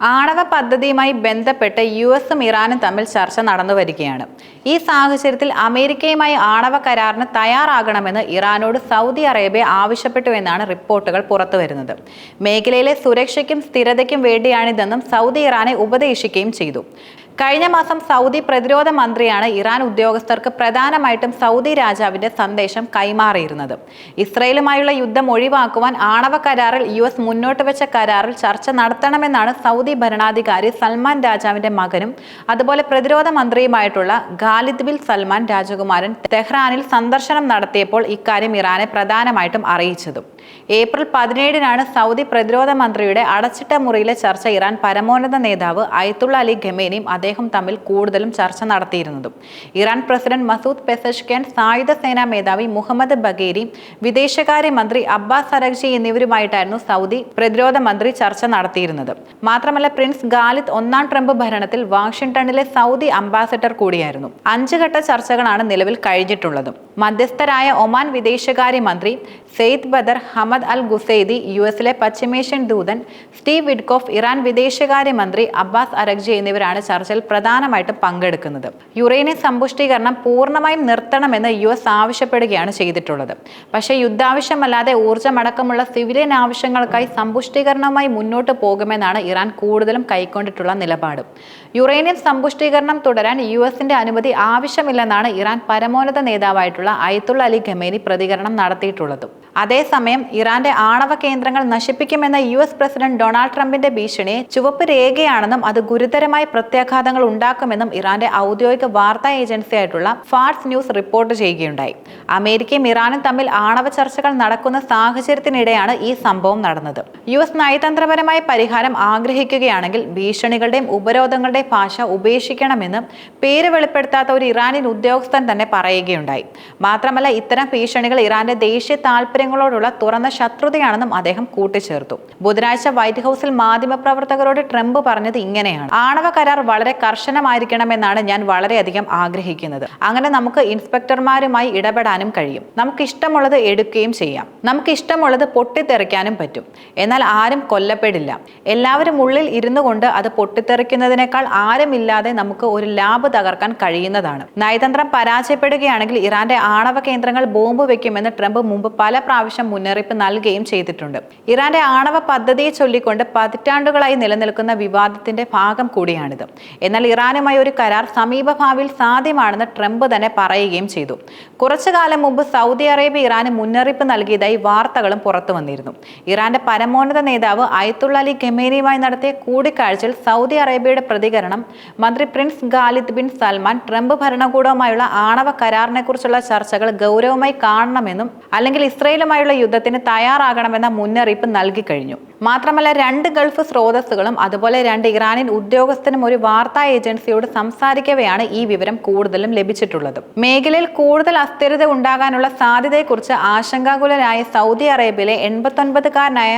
ആണവ പദ്ധതിയുമായി ബന്ധപ്പെട്ട് യു എസും ഇറാനും തമ്മിൽ ചർച്ച നടന്നു വരികയാണ്. ഈ സാഹചര്യത്തിൽ അമേരിക്കയുമായി ആണവ കരാറിന് തയ്യാറാകണമെന്ന് ഇറാനോട് സൗദി അറേബ്യ ആവശ്യപ്പെട്ടു എന്നാണ് റിപ്പോർട്ടുകൾ പുറത്തുവരുന്നത്. മേഖലയിലെ സുരക്ഷയ്ക്കും സ്ഥിരതയ്ക്കും വേണ്ടിയാണിതെന്നും സൗദി ഇറാനെ ഉപദേശിക്കുകയും ചെയ്തു. കഴിഞ്ഞ മാസം സൗദി പ്രതിരോധ മന്ത്രിയാണ് ഇറാൻ ഉദ്യോഗസ്ഥർക്ക് പ്രധാനമായിട്ടും സൗദി രാജാവിന്റെ സന്ദേശം കൈമാറിയിരുന്നത്. ഇസ്രയേലുമായുള്ള യുദ്ധം ഒഴിവാക്കുവാൻ ആണവ കരാറിൽ യു എസ് മുന്നോട്ട് വെച്ച കരാറിൽ ചർച്ച നടത്തണമെന്നാണ് സൗദി ഭരണാധികാരി സൽമാൻ രാജാവിന്റെ മകനും അതുപോലെ പ്രതിരോധ മന്ത്രിയുമായിട്ടുള്ള ഖാലിദ് ബിൽ സൽമാൻ രാജകുമാരൻ തെഹ്റാനിൽ സന്ദർശനം നടത്തിയപ്പോൾ ഇക്കാര്യം ഇറാനെ പ്രധാനമായിട്ടും അറിയിച്ചതും. ഏപ്രിൽ പതിനേഴിനാണ് സൗദി പ്രതിരോധ മന്ത്രിയുടെ അടച്ചിട്ട മുറിയിലെ ചർച്ച ഇറാൻ പരമോന്നത നേതാവ് അയത്തുള്ള അലി ഖമേനിയും അദ്ദേഹം തമ്മിൽ കൂടുതലും ചർച്ച നടത്തിയിരുന്നതും. ഇറാൻ പ്രസിഡന്റ് മസൂദ് പെസഷ്കൻ സായുധ സേനാ മേധാവി മുഹമ്മദ് ബഗേരി വിദേശകാര്യമന്ത്രി അബ്ബാസ് അരഗ്ജി എന്നിവരുമായിട്ടായിരുന്നു സൗദി പ്രതിരോധ മന്ത്രി ചർച്ച നടത്തിയിരുന്നത്. മാത്രമല്ല പ്രിൻസ് ഗാലിത് ഒന്നാം ട്രംപ് ഭരണത്തിൽ വാഷിംഗ്ടണിലെ സൗദി അംബാസഡർ കൂടിയായിരുന്നു. അഞ്ച് ഘട്ട ചർച്ചകളാണ് നിലവിൽ കഴിഞ്ഞിട്ടുള്ളതും. മധ്യസ്ഥരായ ഒമാൻ വിദേശകാര്യ മന്ത്രി Sayyid Badr Hamad Al Busaidi U എസിലെ പശ്ചിമേഷ്യൻ ദൂതൻ സ്റ്റീവ് വിഡ്കോഫ് ഇറാൻ വിദേശകാര്യമന്ത്രി അബ്ബാസ് അരഗ്ജി എന്നിവരാണ് ചർച്ചയിൽ പ്രധാനമായിട്ടും പങ്കെടുക്കുന്നത്. യുറേനിയം സമ്പുഷ്ടീകരണം പൂർണമായും നിർത്തണമെന്ന് യു എസ് ആവശ്യപ്പെടുകയാണ് ചെയ്തിട്ടുള്ളത്. പക്ഷേ യുദ്ധാവശ്യമല്ലാതെ ഊർജമടക്കമുള്ള സിവിലിയൻ ആവശ്യങ്ങൾക്കായി സമ്പുഷ്ടീകരണവുമായി മുന്നോട്ട് പോകുമെന്നാണ് ഇറാൻ കൂടുതലും കൈക്കൊണ്ടിട്ടുള്ള നിലപാട്. യുറേനിയം സമ്പുഷ്ടീകരണം തുടരാൻ യു എസിന്റെ അനുമതി ആവശ്യമില്ലെന്നാണ് ഇറാൻ പരമോന്നത നേതാവായിട്ടുള്ള അയത്തുള്ള അലി ഖമേനി പ്രതികരണം നടത്തിയിട്ടുള്ളതും. അതേസമയം ഇറാന്റെ ആണവ കേന്ദ്രങ്ങൾ നശിപ്പിക്കുമെന്ന യു എസ് പ്രസിഡന്റ് ഡൊണാൾഡ് ട്രംപിന്റെ ഭീഷണി ചുവപ്പ് രേഖയാണെന്നും അത് ഗുരുതരമായ പ്രത്യാഘാതങ്ങൾ ഉണ്ടാക്കുമെന്നും ഇറാന്റെ ഔദ്യോഗിക വാർത്താ ഏജൻസിയായിട്ടുള്ള ഫാർസ് ന്യൂസ് റിപ്പോർട്ട് ചെയ്യുകയുണ്ടായി. അമേരിക്കയും ഇറാനും തമ്മിൽ ആണവ ചർച്ചകൾ നടക്കുന്ന സാഹചര്യത്തിനിടെയാണ് ഈ സംഭവം നടന്നത്. യു എസ് നയതന്ത്രപരമായ പരിഹാരം ആഗ്രഹിക്കുകയാണെങ്കിൽ ഭീഷണികളുടെയും ഉപരോധങ്ങളുടെയും ഭാഷ ഉപേക്ഷിക്കണമെന്ന് പേര് വെളിപ്പെടുത്താത്ത ഒരു ഇറാനിയൻ ഉദ്യോഗസ്ഥൻ തന്നെ പറയുകയുണ്ടായി. മാത്രമല്ല ഇത്തരം ഭീഷണികൾ ഇറാന്റെ ദേശീയ താൽപര്യങ്ങളോടുള്ള തുറന്ന ശത്രുതയാണെന്നും അദ്ദേഹം കൂട്ടിച്ചേർത്തു. ബുധനാഴ്ച വൈറ്റ് ഹൌസിൽ മാധ്യമപ്രവർത്തകരോട് ട്രംപ് പറഞ്ഞത് ഇങ്ങനെയാണ്. ആണവ കരാർ വളരെ കർശനമായിരിക്കണമെന്നാണ് ഞാൻ വളരെയധികം ആഗ്രഹിക്കുന്നത്. അങ്ങനെ നമുക്ക് ഇൻസ്പെക്ടർമാരുമായി ഇടപെടാനും കഴിയും. നമുക്ക് ഇഷ്ടമുള്ളത് എടുക്കുകയും ചെയ്യാം. നമുക്ക് ഇഷ്ടമുള്ളത് പൊട്ടിത്തെറിക്കാനും പറ്റും. എന്നാൽ ആരും കൊല്ലപ്പെടില്ല. എല്ലാവരും ഉള്ളിൽ ഇരുന്നു കൊണ്ട് അത് പൊട്ടിത്തെറിക്കുന്നതിനേക്കാൾ ആരുമില്ലാതെ നമുക്ക് ഒരു ലാബ് തകർക്കാൻ കഴിയുന്നതാണ്. നയതന്ത്രം പരാജയപ്പെടുകയാണെങ്കിൽ ഇറാന്റെ ആണവ കേന്ദ്രങ്ങൾ ബോംബ് വെക്കുമെന്ന് ട്രംപ് മുമ്പ് പല പ്രാവശ്യം മുന്നറിയിപ്പ് നൽകുകയും ചെയ്തിട്ടുണ്ട്. ഇറാന്റെ ആണവ പദ്ധതിയെ ചൊല്ലിക്കൊണ്ട് പതിറ്റാണ്ടുകളായി നിലനിൽക്കുന്ന വിവാദത്തിന്റെ ഭാഗം കൂടിയാണിത്. എന്നാൽ ഇറാനുമായി ഒരു കരാർ സമീപഭാവിയിൽ സാധ്യമാണെന്ന് ട്രംപ് തന്നെ പറയുകയും ചെയ്തു. കുറച്ചു കാലം മുമ്പ് സൗദി അറേബ്യ ഇറാന് മുന്നറിയിപ്പ് നൽകിയതായി വാർത്തകളും പുറത്തു വന്നിരുന്നു. ഇറാന്റെ പരമോന്നത നേതാവ് അയത്തുള്ള അലി ഖമേനിയുമായി നടത്തിയ കൂടിക്കാഴ്ചയിൽ സൗദി അറേബ്യയുടെ പ്രതികരണം മന്ത്രി prince Khalid bin Salman Trump ഭരണകൂടവുമായുള്ള ആണവ കരാറിനെ കുറിച്ചുള്ള ചർച്ചകൾ ഗൗരവമായി കാണണമെന്നും അല്ലെങ്കിൽ ഇസ്രയേലുമായുള്ള യുദ്ധത്തിന് തയ്യാറാകണമെന്ന മുന്നറിയിപ്പ് നൽകി കഴിഞ്ഞു മാത്രമല്ല രണ്ട് ഗൾഫ് സ്രോതസ്സുകളും അതുപോലെ രണ്ട് ഇറാനിയൻ ഉദ്യോഗസ്ഥനും ഒരു വാർത്താ ഏജൻസിയോട് സംസാരിക്കവെയാണ് ഈ വിവരം കൂടുതലും ലഭിച്ചിട്ടുള്ളത്. മേഖലയിൽ കൂടുതൽ അസ്ഥിരത ഉണ്ടാകാനുള്ള സാധ്യതയെക്കുറിച്ച് ആശങ്കാകുലരായ സൗദി അറേബ്യയിലെ എൺപത്തൊൻപതുകാരനായ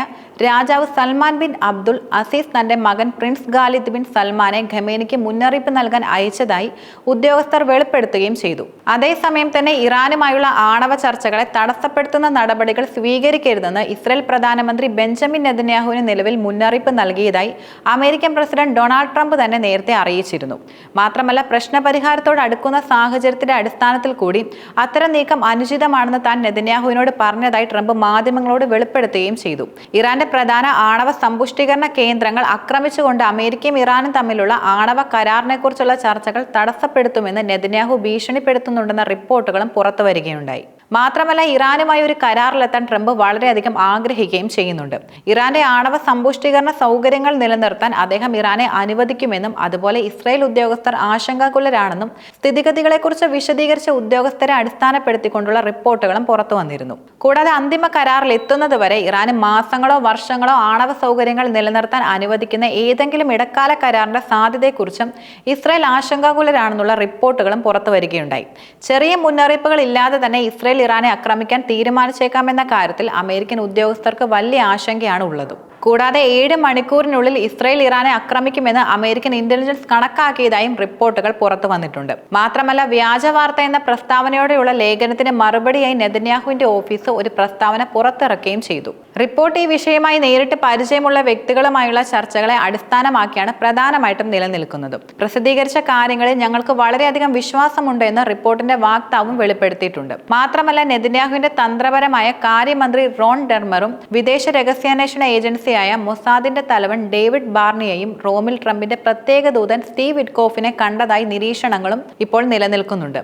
രാജാവ് സൽമാൻ ബിൻ അബ്ദുൾ അസീസ് തന്റെ മകൻ പ്രിൻസ് ഖാലിദ് ബിൻ സൽമാനെ ഖമേനിക്ക് മുന്നറിയിപ്പ് നൽകാൻ അയച്ചതായി ഉദ്യോഗസ്ഥർ വെളിപ്പെടുത്തുകയും ചെയ്തു. അതേസമയം തന്നെ ഇറാനുമായുള്ള ആണവ ചർച്ചകളെ തടസ്സപ്പെടുത്തുന്ന നടപടികൾ സ്വീകരിക്കരുതെന്ന് ഇസ്രയേൽ പ്രധാനമന്ത്രി ബെഞ്ചമിൻ നെതന്യാഹുവിന് നിലവിൽ മുന്നറിയിപ്പ് നൽകിയതായി അമേരിക്കൻ പ്രസിഡന്റ് ഡൊണാൾഡ് ട്രംപ് തന്നെ നേരത്തെ അറിയിച്ചിരുന്നു. മാത്രമല്ല പ്രശ്നപരിഹാരത്തോട് അടുക്കുന്ന സാഹചര്യത്തിന്റെ അടിസ്ഥാനത്തിൽ കൂടി അത്തരം നീക്കം അനുചിതമാണെന്ന് താൻ നെതന്യാഹുവിനോട് പറഞ്ഞതായി ട്രംപ് മാധ്യമങ്ങളോട് വെളിപ്പെടുത്തുകയും ചെയ്തു. ഇറാന്റെ പ്രധാന ആണവ സമ്പുഷ്ടീകരണ കേന്ദ്രങ്ങൾ ആക്രമിച്ചുകൊണ്ട് അമേരിക്കയും ഇറാനും തമ്മിലുള്ള ആണവ കരാറിനെക്കുറിച്ചുള്ള ചർച്ചകൾ തടസ്സപ്പെടുത്തുമെന്ന് നെതന്യാഹു ഭീഷണിപ്പെടുത്തുന്നുണ്ടെന്ന റിപ്പോർട്ടുകളും പുറത്തുവരികയുണ്ടായി. മാത്രമല്ല ഇറാനുമായി ഒരു കരാറിലെത്താൻ ട്രംപ് വളരെയധികം ആഗ്രഹിക്കുകയും ചെയ്യുന്നുണ്ട്. ഇറാന്റെ ആണവ സമ്പുഷ്ടീകരണ സൗകര്യങ്ങൾ നിലനിർത്താൻ അദ്ദേഹം ഇറാനെ അനുവദിക്കുമെന്നും അതുപോലെ ഇസ്രായേൽ ഉദ്യോഗസ്ഥർ ആശങ്കാകുലരാണെന്നും സ്ഥിതിഗതികളെക്കുറിച്ച് വിശദീകരിച്ച ഉദ്യോഗസ്ഥരെ അടിസ്ഥാനപ്പെടുത്തിക്കൊണ്ടുള്ള റിപ്പോർട്ടുകളും പുറത്തു വന്നിരുന്നു. കൂടാതെ അന്തിമ കരാറിൽ എത്തുന്നതുവരെ ഇറാന് മാസങ്ങളോ വർഷങ്ങളോ ആണവ സൗകര്യങ്ങൾ നിലനിർത്താൻ അനുവദിക്കുന്ന ഏതെങ്കിലും ഇടക്കാല കരാറിന്റെ സാധ്യതയെക്കുറിച്ചും ഇസ്രായേൽ ആശങ്കാകുലരാണെന്നുള്ള റിപ്പോർട്ടുകളും പുറത്തു വരികയുണ്ടായി. ചെറിയ മുന്നറിയിപ്പുകൾ ഇല്ലാതെ തന്നെ ഇസ്രായേൽ ഇറാനെ ആക്രമിക്കാൻ തീരുമാനിച്ചേക്കാമെന്ന കാര്യത്തിൽ അമേരിക്കൻ ഉദ്യോഗസ്ഥർക്ക് വലിയ ആശങ്കയാണ് ഉള്ളത് കൂടാതെ ഏഴ് മണിക്കൂറിനുള്ളിൽ ഇസ്രയേൽ ഇറാനെ ആക്രമിക്കുമെന്ന് അമേരിക്കൻ ഇന്റലിജൻസ് കണക്കാക്കിയതായും റിപ്പോർട്ടുകൾ പുറത്തു വന്നിട്ടുണ്ട്. മാത്രമല്ല വ്യാജ വാർത്ത എന്ന പ്രസ്താവനയോടെയുള്ള ലേഖനത്തിന് മറുപടിയായി നെതന്യാഹുവിന്റെ ഓഫീസ് ഒരു പ്രസ്താവന പുറത്തിറക്കുകയും ചെയ്തു. റിപ്പോർട്ട് ഈ വിഷയമായി നേരിട്ട് പരിചയമുള്ള വ്യക്തികളുമായുള്ള ചർച്ചകളെ അടിസ്ഥാനമാക്കിയാണ് പ്രധാനമായിട്ടും നിലനിൽക്കുന്നത്. പ്രസിദ്ധീകരിച്ച കാര്യങ്ങളിൽ ഞങ്ങൾക്ക് വളരെയധികം വിശ്വാസമുണ്ട് എന്ന് റിപ്പോർട്ടിന്റെ വാക്താവും വെളിപ്പെടുത്തിയിട്ടുണ്ട്. മാത്രമല്ല നെതന്യാഹുവിന്റെ തന്ത്രപരമായ കാര്യമന്ത്രി റോൺ ഡെർമറും വിദേശ രഹസ്യാന്വേഷണ ഏജൻസിയായ മൊസാദിന്റെ തലവൻ ഡേവിഡ് ബാർണിയെയും റോമിൽ ട്രംപിന്റെ പ്രത്യേക ദൂതൻ സ്റ്റീവ് വിറ്റ്കോഫിനെ കണ്ടതായി നിരീക്ഷണങ്ങളും ഇപ്പോൾ നിലനിൽക്കുന്നുണ്ട്.